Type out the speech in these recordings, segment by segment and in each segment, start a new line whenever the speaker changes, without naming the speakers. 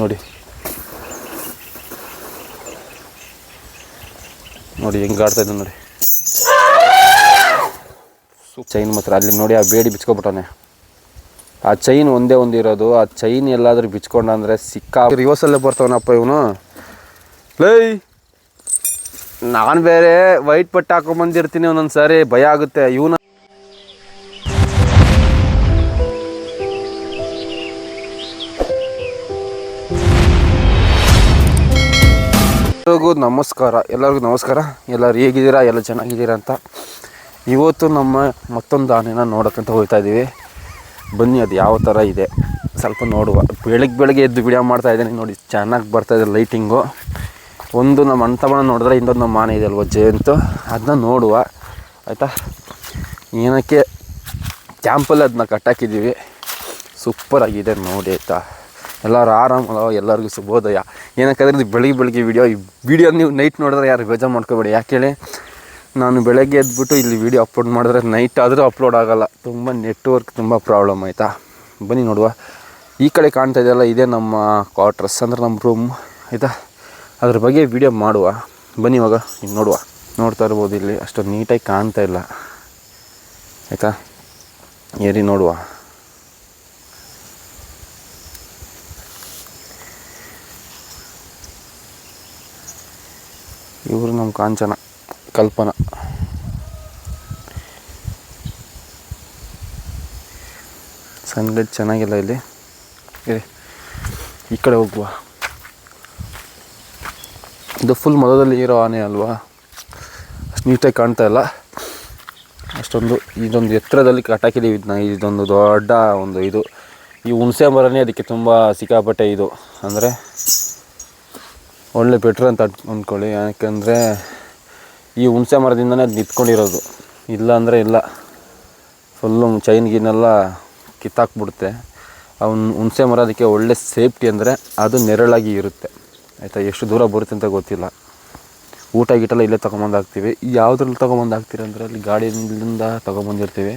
ನೋಡಿ. ನೋಡಿ, ಹೆಂಗೆ ಆಡ್ತಾ ಇದ್ದಾನೆ ನೋಡಿ. ಚೈನ್ ಮಾತ್ರ, ಅಲ್ಲಿ ನೋಡಿ ಆ ಬೇಡಿ ಬಿಚ್ಕೊಬಿಟ್ಟಾನೆ ಆ ಚೈನ್ ಒಂದೇ ಒಂದು ಇರೋದು, ಆ ಚೈನ್ ಎಲ್ಲಾದರೂ ಬಿಚ್ಕೊಂಡ ಅಂದರೆ ಸಿಕ್ಕಾ ರಿವರ್ಸಲ್ಲೇ ಬರ್ತಾವನಪ್ಪ ಇವನು. ಲೈ! ನಾನು ಬೇರೆ ವೈಟ್ ಬಟ್ಟೆ ಹಾಕೊಂಬಂದಿರ್ತೀನಿ ಒಂದೊಂದು ಸಾರಿ ಭಯ ಆಗುತ್ತೆ. ಇವನು ಎಲ್ಲರಿಗೂ ನಮಸ್ಕಾರ. ಎಲ್ಲರಿಗೂ ನಮಸ್ಕಾರ. ಎಲ್ಲರೂ ಹೇಗಿದ್ದೀರಾ? ಎಲ್ಲ ಚೆನ್ನಾಗಿದ್ದೀರಾ ಅಂತ. ಇವತ್ತು ನಮ್ಮ ಮತ್ತೊಂದು ಆನೆನ ನೋಡೋಕ್ಕಂತ ಹೋಗ್ತಾ ಇದ್ದೀವಿ. ಬನ್ನಿ, ಅದು ಯಾವ ಥರ ಇದೆ. ಸ್ವಲ್ಪ ನೋಡುವ. ಬೆಳಗ್ಗೆ ಬೆಳಗ್ಗೆ ಎದ್ದು ವಿಡಿಯೋ ಮಾಡ್ತಾ ಇದ್ದೀನಿ. ನೋಡಿ, ಚೆನ್ನಾಗಿ ಬರ್ತಾ ಇದೆ ಲೈಟಿಂಗು ಒಂದು ನಮ್ಮ ಅಣ್ಣ ನೋಡಿದ್ರೆ ಇನ್ನೊಂದು ನಮ್ಮ ಆನೆ ಇದೆ ಅಲ್ವ, ಜಯಂತು? ಅದನ್ನ ನೋಡುವ. ಆಯಿತಾ? ಏನಕ್ಕೆ? ಕ್ಯಾಂಪಲ್ಲಿ ಅದನ್ನ ಕಟ್ಟಾಕಿದ್ದೀವಿ. ಸೂಪರ್ ಆಗಿದೆ ನೋಡಿ ಆಯಿತಾ. ಎಲ್ಲರೂ ಆರಾಮ ಎಲ್ಲರಿಗೂ ಶುಭೋದಯ. ಏನಕ್ಕಾದ್ರೆ ಇದು ಬೆಳಿಗ್ಗೆ ಬೆಳಿಗ್ಗೆ ವೀಡಿಯೋ ಈ ವೀಡಿಯೋ ನೀವು ನೈಟ್ ನೋಡಿದ್ರೆ ಯಾರು ಬೇಜಾರು ಮಾಡ್ಕೋಬೇಡಿ. ಯಾಕೆ ಹೇಳಿ? ನಾನು ಬೆಳಗ್ಗೆ ಎದ್ಬಿಟ್ಟು ಇಲ್ಲಿ ವೀಡಿಯೋ ಅಪ್ಲೋಡ್ ಮಾಡಿದ್ರೆ ನೈಟ್ ಆದರೂ ಅಪ್ಲೋಡ್ ಆಗೋಲ್ಲ. ತುಂಬ ನೆಟ್ವರ್ಕ್ ತುಂಬ ಪ್ರಾಬ್ಲಮ್ ಆಯಿತಾ? ಬನ್ನಿ ನೋಡುವ. ಈ ಕಡೆ ಕಾಣ್ತಾ ಇದೆಯಲ್ಲ, ಇದೇ ನಮ್ಮ ಕ್ವಾರ್ಟರ್ಸ್ ಅಂದ್ರೆ ನಮ್ಮ ರೂಮ್ ಆಯಿತಾ? ಅದ್ರ ಬಗ್ಗೆ ವಿಡಿಯೋ ಮಾಡುವ. ಬನ್ನಿ ಇವಾಗ ಈಗ ನೋಡುವ. ನೋಡ್ತಾ ಇರ್ಬೋದು ಇಲ್ಲಿ, ಅಷ್ಟು ನೀಟಾಗಿ ಕಾಣ್ತಾ ಇಲ್ಲ. ಆಯಿತಾ? ಏರಿ ನೋಡುವ. ಇವರು ನಮ್ಮ ಕಾಂಚನ, ಕಲ್ಪನಾ. ಸನ್ಲೈಟ್ ಚೆನ್ನಾಗಿಲ್ಲ ಇಲ್ಲಿ. ಈ ಕಡೆ ಹೋಗುವ. ಇದು ಫುಲ್ ಮೊದಲಲ್ಲಿ ಇರೋ ಆನೆ ಅಲ್ವಾ? ಅಷ್ಟು ನೀಟಾಗಿ ಕಾಣ್ತಾ ಇಲ್ಲ. ಅಷ್ಟೊಂದು, ಇದೊಂದು ಎತ್ತರದಲ್ಲಿ ಕಟಾಕಿದೀವಿ ಇದನ್ನ. ಇದೊಂದು ದೊಡ್ಡ ಒಂದು ಇದು. ಈ ಹುಣಸೆ ಮರನೇ ಅದಕ್ಕೆ ತುಂಬ ಸಿಕ್ಕಾಪಟ್ಟೆ ಇದು. ಅಂದರೆ ಒಳ್ಳೆ ಬೆಟ್ರ್ ಅಂತ ಅಂದ್ಕೊಳ್ಳಿ ಯಾಕಂದರೆ ಈ ಹುಣಸೆ ಮರದಿಂದನೇ ಅದು ನಿಂತ್ಕೊಂಡಿರೋದು. ಇಲ್ಲ ಅಂದರೆ ಇಲ್ಲ. ಫುಲ್ಲು ಚೈನ್ ಗೀನೆಲ್ಲ ಕಿತ್ತಾಕ್ಬಿಡುತ್ತೆ. ಅವ್ನು ಹುಣಸೆ ಮರ ಅದಕ್ಕೆ ಒಳ್ಳೆ ಸೇಫ್ಟಿ ಅಂದರೆ ಅದು ನೆರಳಾಗಿ ಇರುತ್ತೆ. ಆಯಿತಾ? ಎಷ್ಟು ದೂರ ಬರುತ್ತೆ ಅಂತ ಗೊತ್ತಿಲ್ಲ. ಊಟ ಗೀಟೆಲ್ಲ ಇಲ್ಲೇ ತೊಗೊಂಬಂದು ಹಾಕ್ತೀವಿ. ಯಾವುದ್ರಲ್ಲಿ ತೊಗೊಂಬಂದು ಅಂದರೆ ಅಲ್ಲಿ ಗಾಡಿಯಿಂದ ತೊಗೊಂಬಂದಿರ್ತೀವಿ.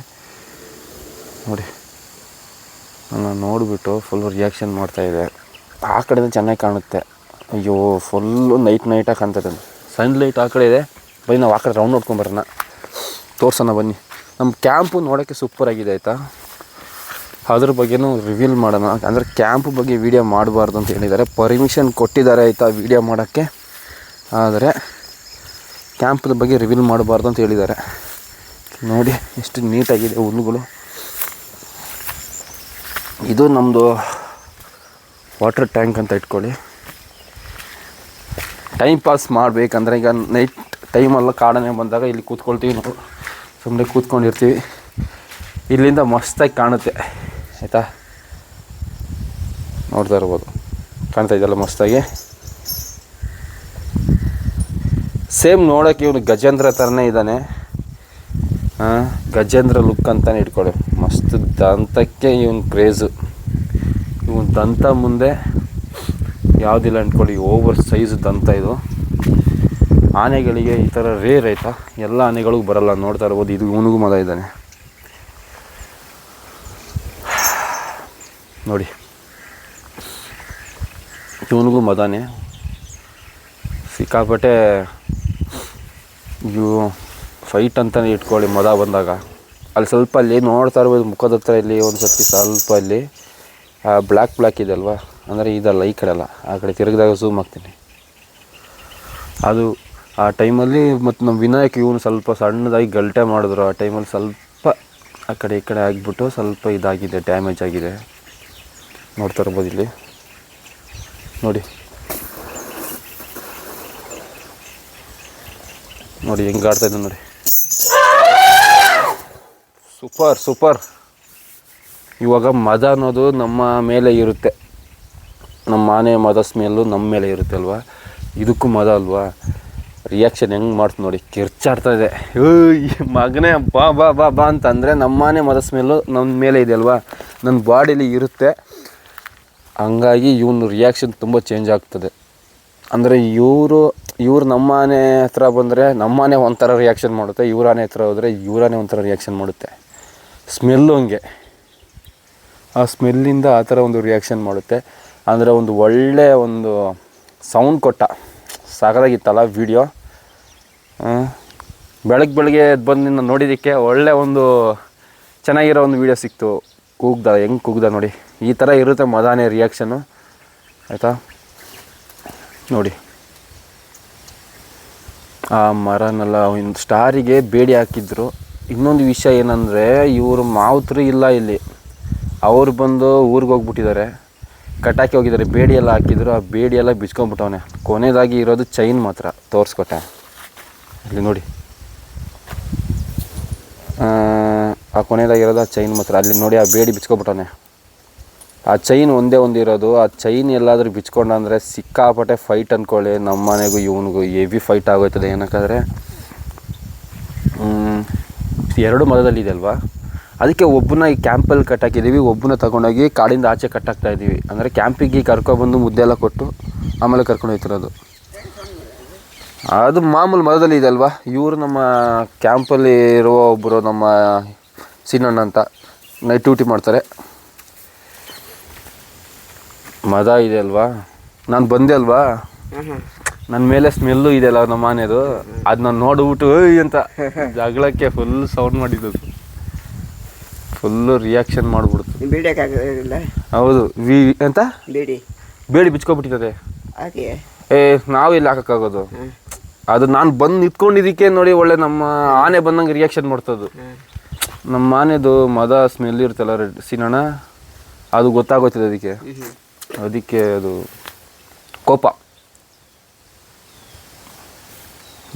ನೋಡಿ. ನಾನು ನೋಡಿಬಿಟ್ಟು ಫುಲ್ ರಿಯಾಕ್ಷನ್ ಮಾಡ್ತಾಯಿದೆ ಆ ಕಡೆಯಿಂದ ಚೆನ್ನಾಗಿ ಕಾಣುತ್ತೆ. ಅಯ್ಯೋ ಫುಲ್ಲು ನೈಟ್ ನೈಟಾಗಿ ಕಾಣ್ತದೆ ಸನ್ ಲೈಟ್ ಆ ಕಡೆ ಇದೆ. ಬನ್ನಿ, ನಾವು ಆ ಕಡೆ ರೌಂಡ್ ನೋಡ್ಕೊಂಬರೋಣ ತೋರ್ಸೋಣ ಬನ್ನಿ. ನಮ್ಮ ಕ್ಯಾಂಪು ನೋಡೋಕ್ಕೆ ಸೂಪರಾಗಿದೆ ಆಯಿತಾ? ಅದ್ರ ಬಗ್ಗೆನೂ ರಿವೀಲ್ ಮಾಡೋಣ. ಅಂದರೆ ಕ್ಯಾಂಪ್ ಬಗ್ಗೆ ವೀಡಿಯೋ ಮಾಡಬಾರ್ದು ಅಂತ ಹೇಳಿದ್ದಾರೆ. ಪರ್ಮಿಷನ್ ಕೊಟ್ಟಿದ್ದಾರೆ, ಆಯಿತಾ ವೀಡಿಯೋ ಮಾಡೋಕ್ಕೆ? ಆದರೆ ಕ್ಯಾಂಪದ ಬಗ್ಗೆ ರಿವೀಲ್ ಮಾಡಬಾರ್ದು ಅಂತ ಹೇಳಿದ್ದಾರೆ. ನೋಡಿ, ಎಷ್ಟು ನೀಟಾಗಿದೆ ಹುಲ್ಲುಗಳು ಇದು ನಮ್ಮದು ವಾಟರ್ ಟ್ಯಾಂಕ್ ಅಂತ ಇಟ್ಕೊಳ್ಳಿ. ಟೈಮ್ ಪಾಸ್ ಮಾಡಬೇಕಂದ್ರೆ ಈಗ ನೈಟ್ ಟೈಮೆಲ್ಲ ಕಾಡನೆ ಬಂದಾಗ ಇಲ್ಲಿ ಕೂತ್ಕೊಳ್ತೀವಿ ನಾವು. ಸುಮ್ಮನೆ ಕೂತ್ಕೊಂಡಿರ್ತೀವಿ. ಇಲ್ಲಿಂದ ಮಸ್ತಾಗಿ ಕಾಣುತ್ತೆ. ಆಯಿತಾ? ನೋಡ್ತಾ ಇರ್ಬೋದು. ಕಾಣ್ತಾ ಇದೆಯಲ್ಲ ಮಸ್ತಾಗಿ? ಸೇಮ್ ನೋಡೋಕ್ಕೆ ಇವನು ಗಜೇಂದ್ರ ಥರನೇ ಇದ್ದಾನೆ. ಹಾಂ ಗಜೇಂದ್ರ ಲುಕ್ ಅಂತಲೇ ಇಟ್ಕೊಳ್ಳಿ ಮಸ್ತ್ ದಂತಕ್ಕೆ ಇವನು ಕ್ರೇಜು ಇವನು ದಂತ ಮುಂದೆ ಯಾವುದಿಲ್ಲ ಅಂದ್ಕೊಳ್ಳಿ ಓವರ್ ಸೈಜ್ ದಂತ ಇದು. ಆನೆಗಳಿಗೆ ಈ ಥರ ರೇರ್ ಆಯಿತಾ? ಎಲ್ಲ ಆನೆಗಳಿಗೂ ಬರಲ್ಲ, ನೋಡ್ತಾ ಇರ್ಬೋದು, ಇದು ಇವನಿಗೂ ಮದ ಇದ್ದಾನೆ. ನೋಡಿ. ಇವನಿಗೂ ಮದಾನೆ. ಸಿಕ್ಕಾಪಟ್ಟೆ ಇವು ಫೈಟ್ ಅಂತಲೇ ಇಟ್ಕೊಳ್ಳಿ, ಮದ ಬಂದಾಗ. ಅಲ್ಲಿ ಸ್ವಲ್ಪ ಅಲ್ಲಿ ನೋಡ್ತಾ ಇರ್ಬೋದು, ಮುಖದ ಹತ್ರ ಇಲ್ಲಿ ಒಂದು ಸರ್ತಿ ಸ್ವಲ್ಪ ಅಲ್ಲಿ ಬ್ಲ್ಯಾಕ್ ಬ್ಲ್ಯಾಕ್ ಇದೆ ಅಲ್ವಾ? ಅಂದರೆ ಇದಲ್ಲ, ಈ ಕಡೆ ಅಲ್ಲ, ಆ ಕಡೆ ತಿರುಗಿದಾಗ ಝೂಮ್ ಹಾಕ್ತೀನಿ. ಅದು ಆ ಟೈಮಲ್ಲಿ ಮತ್ತು ನಮ್ಮ ವಿನಾಯಕ್ ಇವನು ಸ್ವಲ್ಪ ಸಣ್ಣದಾಗಿ ಗಲ್ಟೆ ಮಾಡಿದ್ರು, ಆ ಟೈಮಲ್ಲಿ ಸ್ವಲ್ಪ ಆ ಕಡೆ ಈ ಕಡೆ ಆಗಿಬಿಟ್ಟು ಸ್ವಲ್ಪ ಇದಾಗಿದೆ ಡ್ಯಾಮೇಜ್ ಆಗಿದೆ. ನೋಡ್ತಾ ಇರ್ಬೋದು ಇಲ್ಲಿ. ನೋಡಿ. ನೋಡಿ, ಹೆಂಗೆ ಆಡ್ತಾ ಇದ್ದಾನೆ ನೋಡಿ. Super super. ಇವಾಗ ಮಜಾ ಅನ್ನೋದು ನಮ್ಮ ಮೇಲೆ ಇರುತ್ತೆ. ಆನೆ ಮದ ಸ್ಮೆಲ್ಲು ನಮ್ಮ ಮೇಲೆ ಇರುತ್ತೆ ಅಲ್ವಾ? ಇದಕ್ಕೂ ಮದ ಅಲ್ವಾ? ರಿಯಾಕ್ಷನ್ ಹೆಂಗೆ ಮಾಡ್ತು ನೋಡಿ, ಕಿರ್ಚಾಡ್ತಾ ಇದೆ. ಏಯ್, ಮಗನೇ, ಬಾ ಬಾ ಬಾ ಬಾ ಅಂತಂದರೆ ನಮ್ಮನೆ ಮದ ಸ್ಮೆಲ್ಲು ನನ್ನ ಮೇಲೆ ಇದೆ ಅಲ್ವಾ? ನನ್ನ ಬಾಡಿಲಿ ಇರುತ್ತೆ. ಹಂಗಾಗಿ ಇವನು ರಿಯಾಕ್ಷನ್ ತುಂಬ ಚೇಂಜ್ ಆಗ್ತದೆ. ಅಂದರೆ ಇವರು, ಇವ್ರು ನಮ್ಮ ಆನೆ ಹತ್ರ ಬಂದರೆ ನಮ್ಮನೆ ಒಂಥರ ರಿಯಾಕ್ಷನ್ ಮಾಡುತ್ತೆ, ಇವ್ರ ಆನೆ ಹತ್ರ ಹೋದರೆ ಇವರಾನೆ ಒಂಥರ ರಿಯಾಕ್ಷನ್ ಮಾಡುತ್ತೆ. ಸ್ಮೆಲ್ಲು ಹಂಗೆ. ಆ ಸ್ಮೆಲ್ಲಿಂದ ಆ ಥರ ಒಂದು ರಿಯಾಕ್ಷನ್ ಮಾಡುತ್ತೆ. ಅಂದರೆ ಒಂದು ಒಳ್ಳೆ ಒಂದು ಸೌಂಡ್ ಕೊಟ್ಟ. ಸಾಕಾಗಿತ್ತಲ್ಲ ವೀಡಿಯೋ ಬೆಳಗ್ಗೆ ಬೆಳಗ್ಗೆ ಬಂದು ನಿನ್ನ ನೋಡಿದ್ದಕ್ಕೆ ಒಳ್ಳೆ ಒಂದು ಚೆನ್ನಾಗಿರೋ ಒಂದು ವೀಡಿಯೋ ಸಿಕ್ತು. ಕೂಗ್ದ, ಹೆಂಗೆ ಕೂಗ್ದ ನೋಡಿ. ಈ ಥರ ಇರುತ್ತೆ ಮದಾನೆ ರಿಯಾಕ್ಷನ್ನು ಆಯಿತಾ? ನೋಡಿ. ಆ ಮರನೆಲ್ಲ ಒಂದು ಸ್ಟಾರಿಗೆ ಬೇಡಿ ಹಾಕಿದ್ರು. ಇನ್ನೊಂದು ವಿಷಯ ಏನಂದರೆ ಇವರು ಮಾವುತರು ಇಲ್ಲ ಇಲ್ಲಿ. ಅವ್ರು ಬಂದು ಊರಿಗೆ ಹೋಗ್ಬಿಟ್ಟಿದ್ದಾರೆ. ಕಟಾಕಿ ಹೋಗಿದ್ದಾರೆ. ಬೇಡಿ ಎಲ್ಲ ಹಾಕಿದ್ರು. ಆ ಬೇಡಿ ಎಲ್ಲ ಬಿಚ್ಕೊಂಡ್ಬಿಟ್ಟವನೆ. ಕೊನೆಯದಾಗಿ ಇರೋದು ಚೈನ್ ಮಾತ್ರ. ತೋರಿಸ್ಕೊಟ್ಟೆ. ಇಲ್ಲಿ ನೋಡಿ. ಆ, ಕೊನೆಯದಾಗಿರೋದು ಆ ಚೈನ್ ಮಾತ್ರ. ಅಲ್ಲಿ ನೋಡಿ ಆ ಬೇಡಿ ಬಿಚ್ಕೊಬಿಟ್ಟವನೆ ಆ ಚೈನ್ ಒಂದೇ ಒಂದು ಇರೋದು. ಆ ಚೈನ್ ಎಲ್ಲಾದರೂ ಬಿಚ್ಕೊಂಡ ಅಂದರೆ ಸಿಕ್ಕಾಪಟ್ಟೆ ಫೈಟ್ ಅಂದ್ಕೊಳ್ಳಿ ನಮ್ಮ ಮನೆಗೂ ಇವನಿಗೂ ಹೆವಿ ಫೈಟ್ ಆಗೋಯ್ತದೆ ಏನಕ್ಕಾದ್ರೆ. ಎರಡು ಮದದಲ್ಲಿ ಇದೆ ಅಲ್ವಾ? ಅದಕ್ಕೆ ಒಬ್ಬನ ಈ ಕ್ಯಾಂಪಲ್ಲಿ ಕಟ್ಟಾಕಿದ್ದೀವಿ ಒಬ್ಬನ ತಗೊಂಡೋಗಿ ಕಾಡಿಂದ ಆಚೆ ಕಟ್ಟಾಕ್ತಾ ಇದ್ದೀವಿ. ಅಂದರೆ ಕ್ಯಾಂಪಿಗೆ ಕರ್ಕೊಬಂದು ಮುದ್ದೆ ಎಲ್ಲ ಕೊಟ್ಟು ಆಮೇಲೆ ಕರ್ಕೊಂಡು ಹೋಗ್ತಿರೋದು ಅದು ಮಾಮೂಲು ಮರದಲ್ಲಿ ಇದೆ ಅಲ್ವಾ? ಇವರು ನಮ್ಮ ಕ್ಯಾಂಪಲ್ಲಿ ಇರುವ ಒಬ್ಬರು ನಮ್ಮ ಸೀನಣ್ಣ ಅಂತ ನೈಟ್ ಡ್ಯೂಟಿ ಮಾಡ್ತಾರೆ. ಮದ ಇದೆ ಅಲ್ವಾ? ನಾನು ಬಂದೆ ಅಲ್ವಾ? ನನ್ನ ಮೇಲೆ ಸ್ಮೆಲ್ಲು ಇದೆಯಲ್ಲ ನಮ್ಮ ಮನೆಯದು ಅದು ನಾನು ನೋಡ್ಬಿಟ್ಟು ಅಂತ ಜಗಳಕ್ಕೆ ಫುಲ್ ಸೌಂಡ್ ಮಾಡಿದ್ದು. ಫುಲ್ಲು ರಿಯಾಕ್ಷನ್ ಮಾಡ್ಬಿಡ್ತು.
ಬಿಡಕ್ಕಾಗೋದಿಲ್ಲ
ಹೌದು. ವಿ ಅಂತ
ಬೇಡಿ
ಬೇಡಿ ಬಿಚ್ಕೊಬಿಟ್ಟಿರ್ತದೆ
ಹಾಗೆ
ಏ ನಾವು ಇಲ್ಲಿ ಹಾಕೋಕ್ಕಾಗೋದು? ಅದು ನಾನು ಬಂದು ನಿಂತ್ಕೊಂಡಿದ್ದಕ್ಕೆ ನೋಡಿ ಒಳ್ಳೆ ನಮ್ಮ ಆನೆ ಬಂದಂಗೆ ರಿಯಾಕ್ಷನ್ ಮಾಡ್ತದ್ದು. ನಮ್ಮ ಆನೆದು ಮದ ಸ್ಮೆಲ್ ಇರ್ತಲ್ಲ ರೆಡ್ ಸಿನಣ ಅದು ಗೊತ್ತಾಗೋತಿದೆ ಅದಕ್ಕೆ. ಅದಕ್ಕೆ ಅದು ಕೋಪ.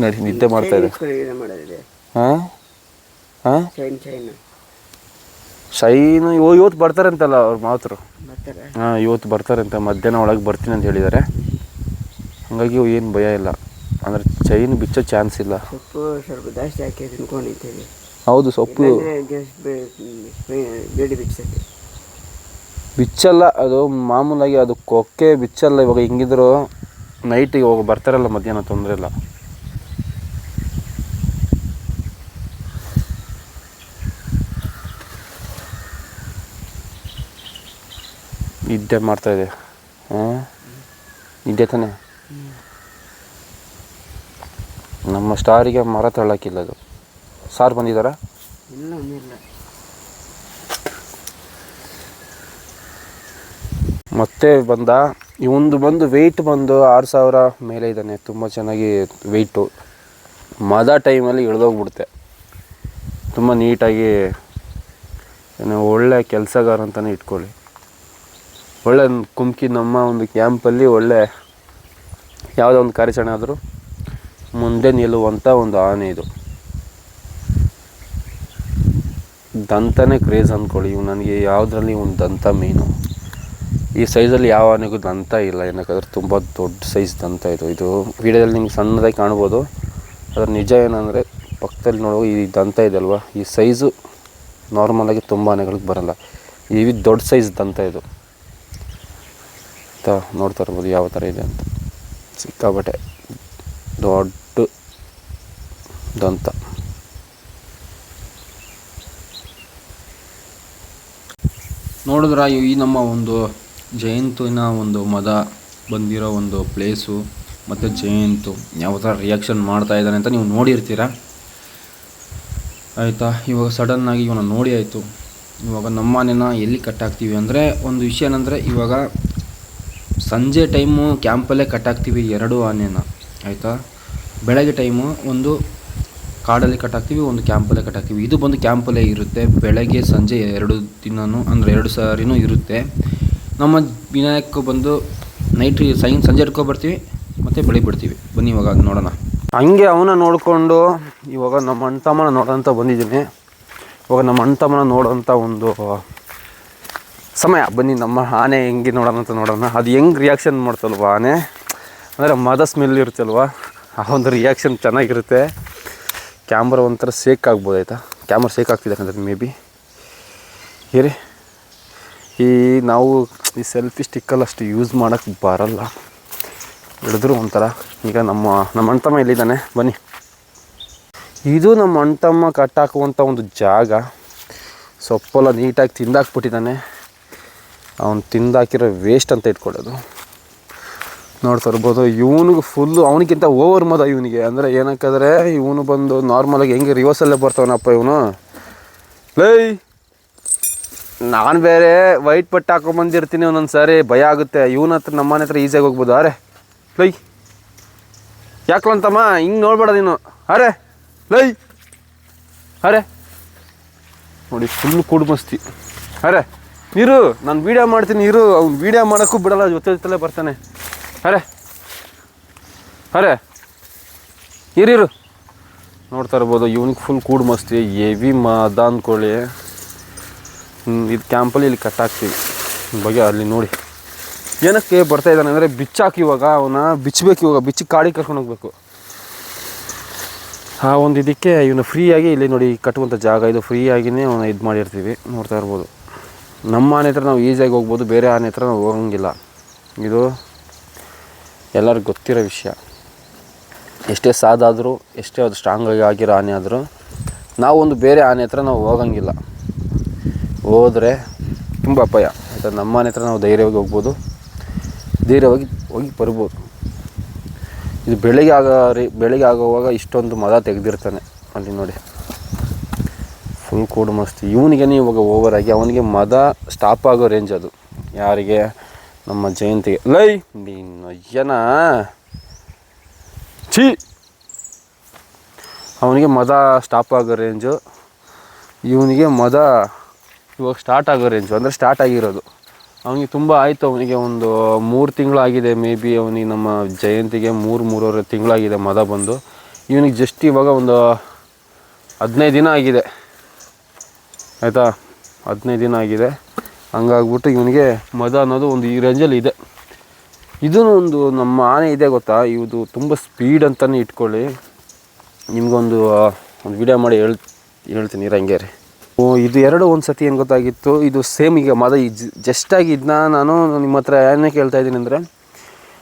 ನಡಿ ನಿದ್ದೆ ಮಾಡ್ತಾ ಇದೆ. ಹಾಂ? ಹಾಂ? ಶೈನು ಇವ ಇವತ್ತು ಬರ್ತಾರಂತಲ್ಲ ಅವ್ರ ಮಾತ್ರ ಹಾಂ ಇವತ್ತು ಬರ್ತಾರಂತೆ. ಮಧ್ಯಾಹ್ನ ಒಳಗೆ ಬರ್ತೀನಿ ಅಂತ ಹೇಳಿದ್ದಾರೆ ಹಾಗಾಗಿ ಏನು ಭಯ ಇಲ್ಲ. ಅಂದರೆ ಚೈನ್ ಬಿಚ್ಚೋ ಚಾನ್ಸ್ ಇಲ್ಲ.
ಸೊಪ್ಪು ಸ್ವಲ್ಪ ಜಾಸ್ತಿ ಹಾಕಿ ತಿನ್ಕೊಂಡಿದ್ದೇವೆ
ಹೌದು ಸೊಪ್ಪು
ಬೇಡಿ
ಬಿಚ್ಚಲ್ಲ ಅದು ಮಾಮೂಲಾಗಿ ಅದು ಕೊಕ್ಕೆ ಬಿಚ್ಚಲ್ಲ ಇವಾಗ ಹಿಂಗಿದ್ರು. ನೈಟಿಗೆ ಹೋಗಿ ಬರ್ತಾರಲ್ಲ ಮಧ್ಯಾಹ್ನ ತೊಂದರೆ ಇಲ್ಲ. ನಿದ್ದೆ ಮಾಡ್ತಾ ಇದೆ. ಹಾಂ? ನಿದ್ದೆ ತಾನೆ? ನಮ್ಮ ಸ್ಟಾರಿಗೆ ಮರ ತಳ್ಳಕ್ಕಿಲ್ಲ ಅದು. ಸಾರ್ ಬಂದಿದ್ದಾರಾ?
ಇಲ್ಲ
ಮತ್ತೆ ಬಂದ ಇವೊಂದು ಬಂದು ವೆಯ್ಟ್ ಬಂದು ಆರು ಸಾವಿರ ಮೇಲೆ ಇದ್ದಾನೆ. ತುಂಬ ಚೆನ್ನಾಗಿ ವೆಯ್ಟು ಮದ ಟೈಮಲ್ಲಿ ಇಳಿದೋಗ್ಬಿಡುತ್ತೆ. ತುಂಬ ನೀಟಾಗಿ ಏನೋ ಒಳ್ಳೆ ಕೆಲಸಗಾರ ಅಂತಲೇ ಇಟ್ಕೊಳ್ಳಿ. ಒಳ್ಳೆ ಕುಮ್ಕಿ ನಮ್ಮ ಒಂದು ಕ್ಯಾಂಪಲ್ಲಿ ಒಳ್ಳೆ ಯಾವುದೋ ಒಂದು ಕಾರ್ಯಾಚರಣೆ ಆದರೂ ಮುಂದೆ ನಿಲ್ಲುವಂಥ ಒಂದು ಆನೆ ಇದು. ದಂತನೇ ಕ್ರೇಜ್ ಅಂದ್ಕೊಳ್ಳಿ ಇವು ನನಗೆ ಯಾವುದ್ರಲ್ಲಿ ಒಂದು ದಂತ ಮೀನು. ಈ ಸೈಜಲ್ಲಿ ಯಾವ ಆನೆಗೂ ದಂತ ಇಲ್ಲ, ಏನಕ್ಕಾದ್ರೆ ತುಂಬ ದೊಡ್ಡ ಸೈಜ್ ದಂತ ಇದು. ಇದು ವಿಡಿಯೋದಲ್ಲಿ ನಿಮ್ಗೆ ಸಣ್ಣದಾಗಿ ಕಾಣ್ಬೋದು. ಅದರ ನಿಜ ಏನಂದರೆ, ಪಕ್ಕದಲ್ಲಿ ನೋಡುವ ಈ ದಂತ ಇದೆ ಅಲ್ವಾ? ಈ ಸೈಜು ನಾರ್ಮಲಾಗಿ ತುಂಬ ಆನೆಗಳಿಗೆ ಬರಲ್ಲ. ಈ ದೊಡ್ಡ ಸೈಜ್ ದಂತ ಇದು. ತ ನೋಡ್ತಾ ಇರ್ಬೋದು ಯಾವ ಥರ ಇದೆ ಅಂತ. ಸಿಕ್ಕಾಬಟ್ಟೆ ದೊಡ್ಡ ದಂತ. ನೋಡಿದ್ರ ಈ ನಮ್ಮ ಒಂದು ಜಯಂತಿನ ಒಂದು ಮದ ಬಂದಿರೋ ಒಂದು ಪ್ಲೇಸು ಮತ್ತು ಜಯಂತು ಯಾವ ಥರ ರಿಯಾಕ್ಷನ್ ಮಾಡ್ತಾ ಇದ್ದಾನೆ ಅಂತ ನೀವು ನೋಡಿರ್ತೀರ? ಆಯಿತಾ? ಇವಾಗ ಸಡನ್ನಾಗಿ ಇವನ ನೋಡಿ ಆಯಿತು. ಇವಾಗ ನಮ್ಮ ಮನೆನ ಎಲ್ಲಿ ಕಟ್ಟಾಕ್ತೀವಿ ಅಂದರೆ ಒಂದು ವಿಷಯ ಏನಂದರೆ ಇವಾಗ ಸಂಜೆ ಟೈಮು ಕ್ಯಾಂಪಲ್ಲೇ ಕಟ್ಟಾಕ್ತೀವಿ ಎರಡು ಆನೆನ, ಆಯಿತಾ? ಬೆಳಗ್ಗೆ ಟೈಮು ಒಂದು ಕಾಡಲ್ಲಿ ಕಟ್ಟಾಕ್ತೀವಿ, ಒಂದು ಕ್ಯಾಂಪಲ್ಲೇ ಕಟ್ಟಾಕ್ತೀವಿ. ಇದು ಬಂದು ಕ್ಯಾಂಪಲ್ಲೇ ಇರುತ್ತೆ. ಬೆಳಗ್ಗೆ ಸಂಜೆ ಎರಡು ದಿನವೂ ಅಂದರೆ ಎರಡು ಸಾರಿನೂ ಇರುತ್ತೆ. ನಮ್ಮ ವಿನಾಯಕ ಬಂದು ನೈಟ್ ಸೈನ್ ಸಂಜೆ ಹಿಡ್ಕೊ ಬರ್ತೀವಿ, ಮತ್ತು ಬೆಳಿಗ್ಗೆ ಬಿಡ್ತೀವಿ. ಬನ್ನಿ ಇವಾಗ ನೋಡೋಣ. ಹಂಗೆ ಅವನ ನೋಡಿಕೊಂಡು ಇವಾಗ ನಮ್ಮ ಅಣ್ಣ ತಮ್ಮನ ನೋಡೋಂತ ಬಂದಿದ್ದೀನಿ. ಇವಾಗ ನಮ್ಮ ಅಣ್ಣ ತಮ್ಮನ ನೋಡೋಂಥ ಒಂದು ಸಮಯ, ಬನ್ನಿ ನಮ್ಮ ಆನೆ ಹೆಂಗೆ ನೋಡೋಣ ಅಂತ ನೋಡೋಣ. ಅದು ಹೆಂಗೆ ರಿಯಾಕ್ಷನ್ ಮಾಡ್ತಲ್ವ ಆನೆ? ಅಂದರೆ ಮದ ಸ್ಮೆಲ್ ಇರುತ್ತಲ್ವ? ಆ ಒಂದು ರಿಯಾಕ್ಷನ್ ಚೆನ್ನಾಗಿರುತ್ತೆ. ಕ್ಯಾಮ್ರ ಒಂಥರ ಸೇಕ್ ಆಗ್ಬೋದು ಆಯಿತಾ? ಕ್ಯಾಮ್ರ ಸೇಕ್ ಆಗ್ತಿದೆ ಅಂದರೆ ಮೇ ಬಿ ಹೇರಿ ಈ ನಾವು ಈ ಸೆಲ್ಫಿ ಸ್ಟಿಕ್ಕಲ್ಲಿ ಅಷ್ಟು ಯೂಸ್ ಮಾಡೋಕ್ಕೆ ಬರಲ್ಲ. ಹಿಡಿದ್ರು ಒಂಥರ. ಈಗ ನಮ್ಮ ನಮ್ಮ ಅಣ್ತಮ್ಮ ಎಲ್ಲಿದ್ದಾನೆ? ಬನ್ನಿ. ಇದು ನಮ್ಮ ಅಣ್ತಮ್ಮ ಕಟ್ಟಾಕುವಂಥ ಒಂದು ಜಾಗ. ಸೊಪ್ಪೆಲ್ಲ ನೀಟಾಗಿ ತಿಂದಾಕ್ಬಿಟ್ಟಿದ್ದಾನೆ. ಅವನು ತಿಂದಾಕಿರೋ ವೇಸ್ಟ್ ಅಂತ ಇಟ್ಕೊಳ್ಳೋದು. ನೋಡ್ತಾ ಇರ್ಬೋದು ಇವನಿಗೆ ಫುಲ್ಲು ಅವನಿಗಿಂತ ಓವರ್ ಮದ ಇವನಿಗೆ. ಅಂದರೆ ಏನಕ್ಕಾದ್ರೆ, ಇವನು ಬಂದು ನಾರ್ಮಲಾಗಿ ಹೆಂಗೆ ರಿವರ್ಸಲ್ಲೇ ಬರ್ತಾವನಪ್ಪ ಇವನು. ಲೈ, ನಾನು ಬೇರೆ ವೈಟ್ ಪಟ್ಟು ಹಾಕೊಂಬಂದಿರ್ತೀನಿ ಒಂದೊಂದು ಸಾರಿ, ಭಯ ಆಗುತ್ತೆ. ಇವನ ಹತ್ರ ನಮ್ಮ ಮನೆ ಹತ್ರ ಈಸಿಯಾಗಿ ಹೋಗ್ಬೋದು? ಅರೆ, ಲೈ. ಯಾಕಲಂತಮ್ಮ, ಹಿಂಗೆ ನೋಡ್ಬೇಡ ನೀನು. ಅರೆ, ಲೈ. ಅರೆ. ನೋಡಿ ಫುಲ್ ಕುಡ್ ಮಸ್ತಿ ಅರೆ. ಇರು, ನಾನು ವೀಡಿಯೋ ಮಾಡ್ತೀನಿ, ಇರು. ಅವ್ನು ವೀಡಿಯೋ ಮಾಡೋಕ್ಕೂ ಬಿಡಲ್ಲ ಜೊತೆ ಜೊತೆಲೇ ಬರ್ತಾನೆ ಅರೆ ಅರೆ ಇರಿರು ನೋಡ್ತಾ ಇರ್ಬೋದು, ಇವ್ನಿಗೆ ಫುಲ್ ಕೂಡ್ ಮಸ್ತಿ ಎವಿ ಮದ ಅಂದ್ಕೊಳ್ಳಿ ಇದು ಕ್ಯಾಂಪಲ್ಲಿ ಇಲ್ಲಿ ಕಟ್ ಹಾಕ್ತೀವಿ. ಬಗ್ಗೆ ಅಲ್ಲಿ ನೋಡಿ. ಏನಕ್ಕೆ ಬರ್ತಾ ಇದ್ದಾನೆ ಅಂದರೆ ಬಿಚ್ಚಾಕಿ ಇವಾಗ ಅವನ್ನ ಬಿಚ್ಚಬೇಕು ಇವಾಗ, ಬಿಚ್ಚಿ ಕಾಡಿ ಕರ್ಕೊಂಡು ಹೋಗ್ಬೇಕು. ಆ ಒಂದು ಇದಕ್ಕೆ ಇವನು ಫ್ರೀಯಾಗಿ ಇಲ್ಲಿ ನೋಡಿ ಕಟ್ಟುವಂಥ ಜಾಗ ಇದು. ಫ್ರೀಯಾಗಿಯೇ ಅವನು ಇದು ಮಾಡಿರ್ತೀವಿ. ನೋಡ್ತಾ ಇರ್ಬೋದು. ನಮ್ಮ ಆನೆ ಹತ್ರ ನಾವು ಈಸಿಯಾಗಿ ಹೋಗ್ಬೋದು, ಬೇರೆ ಆನೆ ಹತ್ರ ನಾವು ಹೋಗಂಗಿಲ್ಲ. ಇದು ಎಲ್ಲರಿಗೂ ಗೊತ್ತಿರೋ ವಿಷಯ. ಎಷ್ಟೇ ಸಾದಾದರೂ, ಎಷ್ಟೇ ಅದು ಸ್ಟ್ರಾಂಗಾಗಿ ಆಗಿರೋ ಆನೆ ಆದರೂ, ನಾವು ಒಂದು ಬೇರೆ ಆನೆ ಹತ್ರ ನಾವು ಹೋಗಂಗಿಲ್ಲ. ಹೋದರೆ ತುಂಬ ಅಪಾಯ. ಯಾಕಂದ್ರೆ ನಮ್ಮ ಆನೆ ಹತ್ರ ನಾವು ಧೈರ್ಯವಾಗಿ ಹೋಗ್ಬೋದು, ಧೈರ್ಯವಾಗಿ ಹೋಗಿ ಬರ್ಬೋದು. ಇದು ಬೆಳಗ್ಗೆ ಆಗ ರೀ, ಬೆಳಗ್ಗೆ ಆಗುವಾಗ ಇಷ್ಟೊಂದು ಮದ ತೆಗೆದಿರ್ತಾನೆ ಅಲ್ಲಿ ನೋಡಿ. ಫುಲ್ ಕೂಡು ಮಸ್ತಿ. ಇವನಿಗೆ ಇವಾಗ ಓವರ್ ಆಗಿ ಅವನಿಗೆ ಮದ ಸ್ಟಾಪ್ ಆಗೋ ರೇಂಜ್ ಅದು. ಯಾರಿಗೆ? ನಮ್ಮ ಜಯಂತಿಗೆ. ಲೈ ನೀನು ಜನ ಛೀ. ಅವನಿಗೆ ಮದ ಸ್ಟಾಪ್ ಆಗೋ ರೇಂಜು ಇವನಿಗೆ ಮದ ಇವಾಗ ಸ್ಟಾರ್ಟ್ ಆಗೋ ರೇಂಜು ಅಂದರೆ ಸ್ಟಾರ್ಟ್ ಆಗಿರೋದು. ಅವನಿಗೆ ತುಂಬ ಆಯಿತು ಅವನಿಗೆ ಒಂದು ಮೂರು ತಿಂಗಳಾಗಿದೆ ಮೇ ಬಿ ಅವನಿಗೆ ನಮ್ಮ ಜಯಂತಿಗೆ ಮೂರು, ಮೂರುವರೆ ತಿಂಗಳಾಗಿದೆ ಮದ ಬಂದು. ಇವನಿಗೆ ಜಸ್ಟ್ ಇವಾಗ ಒಂದು ಹದಿನೈದು ದಿನ ಆಗಿದೆ. ಆಯಿತಾ? ಹದಿನೈದು ದಿನ ಆಗಿದೆ. ಹಂಗಾಗ್ಬಿಟ್ಟು ಇವನಿಗೆ ಮದ ಅನ್ನೋದು ಒಂದು ಈ ರೇಂಜಲ್ಲಿ ಇದೆ. ಇದೂ ಒಂದು ನಮ್ಮ ಆನೆ ಇದೆ ಗೊತ್ತಾ? ಇವುದು ತುಂಬ ಸ್ಪೀಡ್ ಅಂತಲೇ ಇಟ್ಕೊಳ್ಳಿ. ನಿಮಗೊಂದು ಒಂದು ವಿಡಿಯೋ ಮಾಡಿ ಹೇಳ್, ಹೇಳ್ತೀನಿ ಇರಂಗೆ ರೀ ಓ, ಇದು ಎರಡು ಒಂದು ಸತಿ ಏನು ಗೊತ್ತಾಗಿತ್ತು? ಇದು ಸೇಮ್ ಈಗ ಮದ ಜಸ್ಟಾಗಿ ಇದನ್ನ ನಾನು ನಿಮ್ಮ ಹತ್ರ ಏನೇ ಕೇಳ್ತಾ ಇದ್ದೀನಿ ಅಂದರೆ,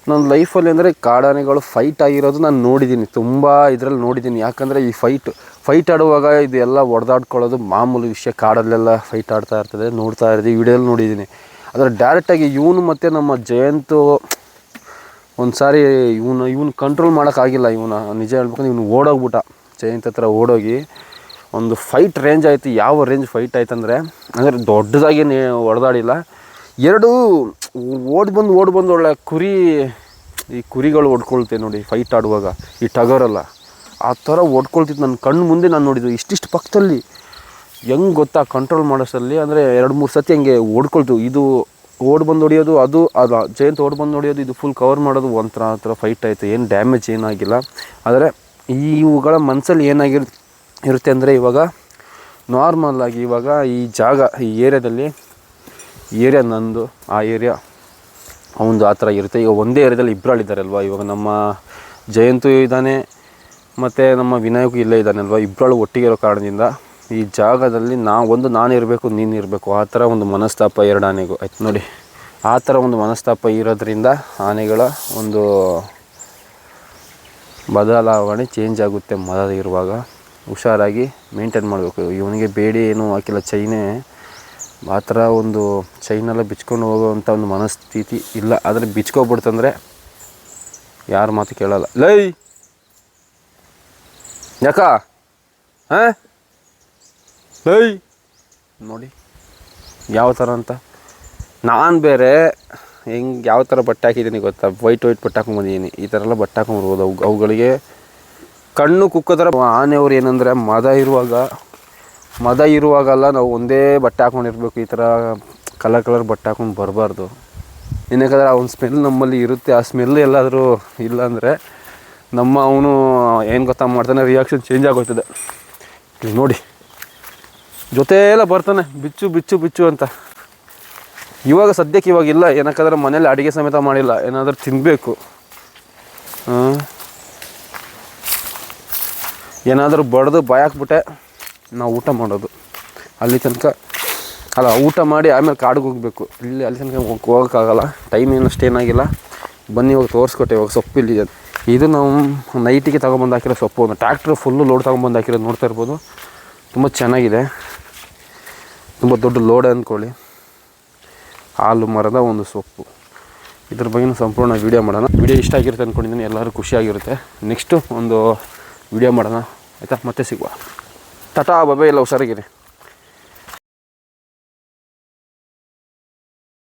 ನನ್ನ ಲೈಫಲ್ಲಿ ಅಂದರೆ ಕಾಡಾನೆಗಳು ಫೈಟ್ ಆಗಿರೋದು ನಾನು ನೋಡಿದ್ದೀನಿ. ತುಂಬ ಇದರಲ್ಲಿ ನೋಡಿದ್ದೀನಿ. ಯಾಕಂದರೆ ಈ ಫೈಟ್ ಫೈಟ್ ಆಡುವಾಗ ಇದು ಎಲ್ಲ ಮಾಮೂಲಿ ವಿಷಯ. ಕಾಡಲ್ಲೆಲ್ಲ ಫೈಟ್ ಆಡ್ತಾ ಇರ್ತದೆ, ನೋಡ್ತಾ ಇರ್ತೀವಿ ವಿಡಿಯೋಲ್ಲಿ ನೋಡಿದ್ದೀನಿ. ಆದರೆ ಡೈರೆಕ್ಟಾಗಿ ಇವನು ಮತ್ತು ನಮ್ಮ ಜಯಂತು ಒಂದು ಸಾರಿ ಇವನು ಇವನು ಕಂಟ್ರೋಲ್ ಮಾಡೋಕ್ಕಾಗಿಲ್ಲ ಇವನ. ನಿಜ ಹೇಳ್ಬೇಕಂದ್ರೆ ಇವನು ಓಡೋಗ್ಬಿಟ್ಟ. ಜಯಂತ್ ಹತ್ರ ಓಡೋಗಿ ಒಂದು ಫೈಟ್ ರೇಂಜ್ ಆಯಿತು. ಯಾವ ರೇಂಜ್ ಫೈಟ್ ಆಯ್ತಂದರೆ, ಅಂದರೆ ದೊಡ್ಡದಾಗಿ ಹೊಡೆದಾಡಿಲ್ಲ ಎರಡು ಓಡಿ ಬಂದು ಓಡಿ ಬಂದು ಒಳ್ಳೆ ಕುರಿ, ಈ ಕುರಿಗಳು ಹೊಡ್ಕೊಳ್ತೆ ನೋಡಿ ಫೈಟ್ ಆಡುವಾಗ. ಈ ಟಗರಲ್ಲ ಆ ಥರ ಓಡ್ಕೊಳ್ತಿತ್ತು ನನ್ನ ಕಣ್ಣು ಮುಂದೆ ನಾನು ನೋಡಿದ್ದು. ಇಷ್ಟಿಷ್ಟು ಪಕ್ಕದಲ್ಲಿ ಹೆಂಗೆ ಗೊತ್ತಾ ಕಂಟ್ರೋಲ್ ಮಾಡೋಷ್ಟರಲ್ಲಿ ಅಂದರೆ ಎರಡು ಮೂರು ಸತಿ ಹಂಗೆ ಓಡ್ಕೊಳ್ತು. ಇದು ಓಡ್ ಬಂದು ಹೊಡಿಯೋದು, ಅದು ಅದು, ಜಯಂತ್ ಓಡ್ ಬಂದು ಹೊಡಿಯೋದು, ಇದು ಫುಲ್ ಕವರ್ ಮಾಡೋದು ಒಂಥರ ಆ ಥರ ಫೈಟ್ ಆಯಿತು. ಏನು ಡ್ಯಾಮೇಜ್ ಏನಾಗಿಲ್ಲ. ಆದರೆ ಇವುಗಳ ಮನಸ್ಸಲ್ಲಿ ಏನಾಗಿರ್, ಇರುತ್ತೆ ಅಂದರೆ ಇವಾಗ ನಾರ್ಮಲ್ ಆಗಿ ಇವಾಗ ಈ ಜಾಗ, ಈ ಏರಿಯಾದಲ್ಲಿ ಏರಿಯಾ ನಂದು, ಆ ಏರಿಯಾ ಅವನದು ಆ ಥರ ಇರುತ್ತೆ. ಈಗ ಒಂದೇ ಏರಿಯಾದಲ್ಲಿ ಇಬ್ಬರಾಳಿದ್ದಾರಲ್ವ ಇವಾಗ ನಮ್ಮ ಜಯಂತು ಇದ್ದಾನೆ ಮತ್ತು ನಮ್ಮ ವಿನಾಯಕು ಇಲ್ಲೇ ಇದ್ದಾನಲ್ವ? ಇಬ್ಬರಳು ಒಟ್ಟಿಗೆ ಇರೋ ಕಾರಣದಿಂದ ಈ ಜಾಗದಲ್ಲಿ ನಾ ಒಂದು ನಾನು ಇರಬೇಕು, ನೀನು ಇರಬೇಕು. ಆ ಥರ ಒಂದು ಮನಸ್ತಾಪ ಎರಡು ಆನೆಗೂ ಆಯ್ತು ನೋಡಿ. ಆ ಥರ ಒಂದು ಮನಸ್ತಾಪ ಇರೋದ್ರಿಂದ ಆನೆಗಳ ಒಂದು ಬದಲಾವಣೆ ಚೇಂಜ್ ಆಗುತ್ತೆ ಮದ ಇರುವಾಗ. ಹುಷಾರಾಗಿ ಮೇಂಟೈನ್ ಮಾಡಬೇಕು. ಇವನಿಗೆ ಬೇಡಿ ಏನೂ ಹಾಕಿಲ್ಲ. ಚೈನೇ ಆ ಥರ ಒಂದು ಚೈನೆಲ್ಲ ಬಿಚ್ಕೊಂಡು ಹೋಗುವಂಥ ಒಂದು ಮನಸ್ಥಿತಿ ಇಲ್ಲ. ಆದರೆ ಬಿಚ್ಕೊಬಿಡ್ತಂದ್ರೆ ಯಾರ ಮಾತು ಕೇಳಲ್ಲ. ಲೈ! ಯಾಕ? ಹಾಂ? ನೋಡಿ ಯಾವ ಥರ ಅಂತ. ನಾನು ಬೇರೆ ಹೆಂಗೆ ಯಾವ ಥರ ಬಟ್ಟೆ ಹಾಕಿದ್ದೀನಿ ಗೊತ್ತಾ? ವೈಟ್ ವೈಟ್ ಬಟ್ಟೆ ಹಾಕೊಂಡ್ಬಂದಿದ್ದೀನಿ ಈ ಥರ ಎಲ್ಲ ಬಟ್ಟೆ ಹಾಕೊಂಬರ್ಬೋದು ಅವು ಅವುಗಳಿಗೆ ಕಣ್ಣು ಕುಕ್ಕೋ ಥರ ಆನೆಯವ್ರು ಏನಂದರೆ ಮದ ಇರುವಾಗ ಮದ ಇರುವಾಗಲ್ಲ ನಾವು ಒಂದೇ ಬಟ್ಟೆ ಹಾಕೊಂಡಿರ್ಬೇಕು. ಈ ಥರ ಕಲರ್ ಕಲರ್ ಬಟ್ಟೆ ಹಾಕೊಂಡು ಬರಬಾರ್ದು. ಏನಕ್ಕೆ ಆ ಒಂದು ಸ್ಮೆಲ್ ನಮ್ಮಲ್ಲಿ ಇರುತ್ತೆ. ಆ ಸ್ಮೆಲ್ ಎಲ್ಲಾದರೂ ಇಲ್ಲ ಅಂದರೆ ನಮ್ಮ ಅವನು ಏನು ಗೊತ್ತಾ ಮಾಡ್ತಾನೆ ರಿಯಾಕ್ಷನ್ ಚೇಂಜ್ ಆಗೋಯ್ತದೆ. ಇಲ್ಲಿ ನೋಡಿ. ಜೊತೆಯೆಲ್ಲ ಬರ್ತಾನೆ, ಬಿಚ್ಚು ಬಿಚ್ಚು ಬಿಚ್ಚು ಅಂತ. ಇವಾಗ ಸದ್ಯಕ್ಕೆ ಇವಾಗ ಇಲ್ಲ, ಏನಕ್ಕಾದ್ರೆ ಮನೇಲಿ ಅಡುಗೆ ಸಮೇತ ಮಾಡಿಲ್ಲ, ಏನಾದರೂ ತಿನ್ನಬೇಕು ಏನಾದರೂ ಬಡ್ದು ಬಾಯಾಕ್ಬಿಟ್ಟೆ ನಾವು ಊಟ ಮಾಡೋದು. ಅಲ್ಲಿ ತನಕ, ಅಲ್ಲ, ಊಟ ಮಾಡಿ ಆಮೇಲೆ ಕಾಡಿಗೆ ಹೋಗಬೇಕು. ಇಲ್ಲಿ ಅಲ್ಲಿ ತನಕ ಹೋಗ್- ಹೋಗೋಕ್ಕಾಗಲ್ಲ ಟೈಮ್ ಏನು ಅಷ್ಟೇನಾಗಿಲ್ಲ. ಬನ್ನಿ, ಇವಾಗ ತೋರಿಸ್ಕೊಟ್ಟೆ, ಇವಾಗ ಸೊಪ್ಪು ಇಲ್ಲಿದೆ ಇದು ನಾವು ನೈಟಿಗೆ ತೊಗೊಂಬಂದು ಹಾಕಿರೋ ಸೊಪ್ಪು ಒಂದು ಟ್ಯಾಕ್ಟ್ರ್ ಫುಲ್ಲು ಲೋಡ್ ತೊಗೊಂಬಂದು ಹಾಕಿರೋದು ನೋಡ್ತಾ ಇರ್ಬೋದು. ತುಂಬ ಚೆನ್ನಾಗಿದೆ. ತುಂಬ ದೊಡ್ಡ ಲೋಡ್ ಅಂದ್ಕೊಳ್ಳಿ ಹಾಲು ಮರದ ಒಂದು ಸೊಪ್ಪು ಇದ್ರ ಬಗ್ಗೆ ಸಂಪೂರ್ಣ ವೀಡಿಯೋ ಮಾಡೋಣ. ವಿಡಿಯೋ ಇಷ್ಟ ಆಗಿರುತ್ತೆ ಅಂದ್ಕೊಂಡಿದ್ದೀನಿ ಎಲ್ಲರೂ ಖುಷಿಯಾಗಿರುತ್ತೆ ನೆಕ್ಸ್ಟು ಒಂದು ವಿಡಿಯೋ ಮಾಡೋಣ. ಆಯಿತಾ? ಮತ್ತೆ ಸಿಗುವ. ಟಾಟಾ, ಬಬೆ ಎಲ್ಲ ಹುಷಾರಾಗಿರಿ.